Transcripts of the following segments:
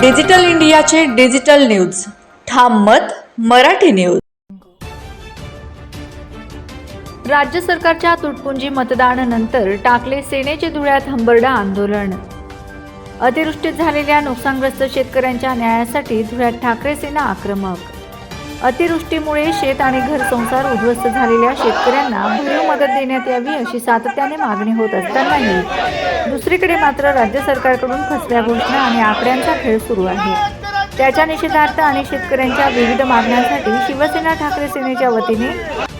Digital इंडियाचे digital news. ठाम मत मराठी न्यूज. राज्य सरकारच्या तुटपुंजी मतदानानंतर टाकले सेनेचे धुळ्यात हंबरडा आंदोलन. अतिवृष्टीत झालेल्या नुकसानग्रस्त शेतकऱ्यांच्या न्यायासाठी धुळ्यात ठाकरे सेना आक्रमक. अतिवृष्टीमुळे शेत आणि घर संसार उद्ध्वस्त झालेल्या शेतकऱ्यांना भरीव मदत देण्यात यावी अशी सातत्याने मागणी होत असतानाही दुसरीकडे मात्र राज्य सरकारकडून फसव्या घोषणा आणि आकड्यांचा खेळ सुरू आहे. त्याच्या निषेधार्थ आणि शेतकऱ्यांच्या विविध मागण्यांसाठी शिवसेना ठाकरे सेनेच्या वतीने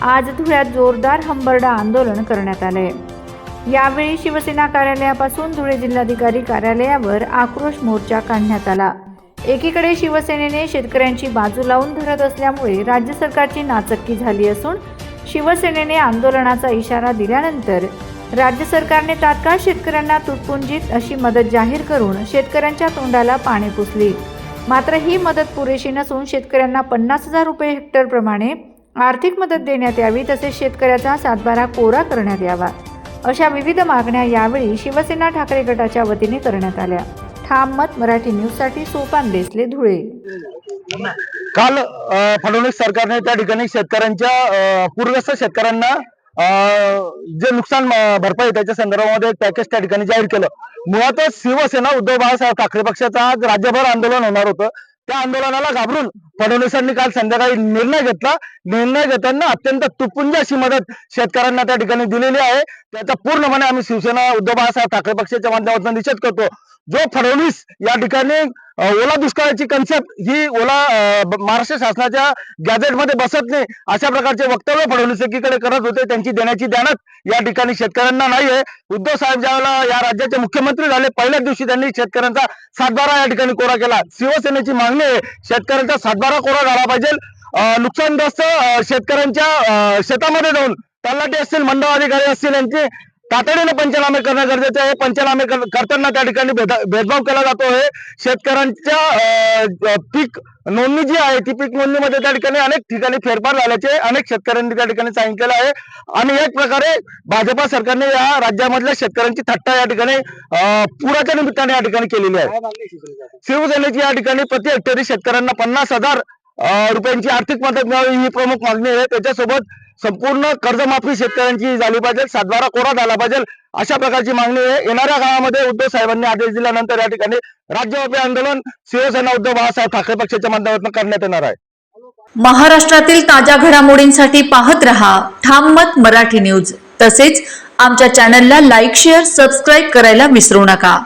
आज धुळ्यात जोरदार हंबरडा आंदोलन करण्यात आले यावेळी शिवसेना कार्यालयापासून धुळे जिल्हाधिकारी कार्यालयावर आक्रोश मोर्चा काढण्यात आला. एकीकडे शिवसेनेने शेतकऱ्यांची बाजू लावून धरत असल्यामुळे राज्य सरकारची नाचक्की झाली असून शिवसेनेने आंदोलनाचा इशारा दिल्यानंतर राज्य सरकारने तात्काळ शेतकऱ्यांना तुटपुंजीत अशी मदत जाहीर करून शेतकऱ्यांच्या तोंडाला पाणी पुसली. मात्र ही मदत पुरेशी नसून शेतकऱ्यांना पन्नास हजार रुपये हेक्टरप्रमाणे आर्थिक मदत देण्यात यावी तसेच शेतकऱ्याचा सातबारा कोरा करण्यात यावा अशा विविध मागण्या यावेळी शिवसेना ठाकरे गटाच्या वतीने करण्यात आल्या. ठाम मत मराठी न्यूजसाठी सोपान देसले धुळे. काल फडणवीस सरकारने त्या ठिकाणी शेतकऱ्यांच्या पूरग्रस्त शेतकऱ्यांना जे नुकसान भरपाई त्याच्या संदर्भामध्ये एक पॅकेज त्या ठिकाणी जाहीर केलं. मुळातच शिवसेना उद्धव बाळासाहेब ठाकरे पक्षाचं आज राज्यभर आंदोलन होणार होतं. त्या आंदोलनाला घाबरून फडणवीसांनी काल संध्याकाळी निर्णय घेतला. निर्णय घेताना अत्यंत तुटपुंजी अशी मदत शेतकऱ्यांना त्या ठिकाणी दिलेली आहे. त्याचा पूर्णपणे आम्ही शिवसेना उद्धव बाळासाहेब ठाकरे पक्षाच्या माध्यमातून निषेध करतो. जो फडणवीस या ठिकाणी ओला दुष्काळाची कन्सेप्ट ही ओला महाराष्ट्र शासनाच्या गॅझेटमध्ये बसत नाही अशा प्रकारचे वक्तव्य फडणवीस एकीकडे करत होते. त्यांची देण्याची ध्यानात या ठिकाणी शेतकऱ्यांना नाहीये. उद्धव साहेब ज्यावेळेला या राज्याचे मुख्यमंत्री झाले पहिल्याच दिवशी त्यांनी शेतकऱ्यांचा सातबारा या ठिकाणी कोरा केला. शिवसेनेची मागणी आहे शेतकऱ्यांचा सातबारा कोरा झाला पाहिजे. नुकसानग्रस्त शेतकऱ्यांच्या शेतामध्ये जाऊन तलाठी असतील मंडळ अधिकारी असतील यांचे तातडीने पंचनामे करणं गरजेचं आहे. पंचनामे कर- करताना त्या ठिकाणी भेदा- भेदभाव केला जातो आहे. शेतकऱ्यांच्या पीक नोंदणी जी आहे ती पीक नोंदणीमध्ये त्या ठिकाणी अनेक ठिकाणी फेरफार झाल्याचे अनेक शेतकऱ्यांनी त्या ठिकाणी सांगितलेलं आहे. आणि एक प्रकारे भाजपा सरकारने या राज्यामधल्या शेतकऱ्यांची थट्टा या ठिकाणी पुराच्या निमित्ताने या ठिकाणी केलेली आहे. शिवसेनेची या ठिकाणी प्रति हेक्टरी शेतकऱ्यांना पन्नास हजार रुपयांची आर्थिक मदत मिळावी ही प्रमुख मागणी आहे. त्याच्यासोबत संपूर्ण कर्जमाफी शेतकऱ्यांची झाली पाहिजे सातबारा कोरा झाला पाहिजे अशा प्रकारची मागणी आहे. येणाऱ्या काळामध्ये उद्धव साहेबांनी आदेश दिल्यानंतर या ठिकाणी राज्यव्यापी आंदोलन शिवसेना उद्धव बाळासाहेब ठाकरे पक्षाच्या माध्यमातून करण्यात येणार आहे. महाराष्ट्रातील ताज्या घडामोडींसाठी पाहत रहा ठाम मत मराठी न्यूज. तसेच आमच्या चॅनलला लाईक शेअर सबस्क्राईब करायला विसरू नका.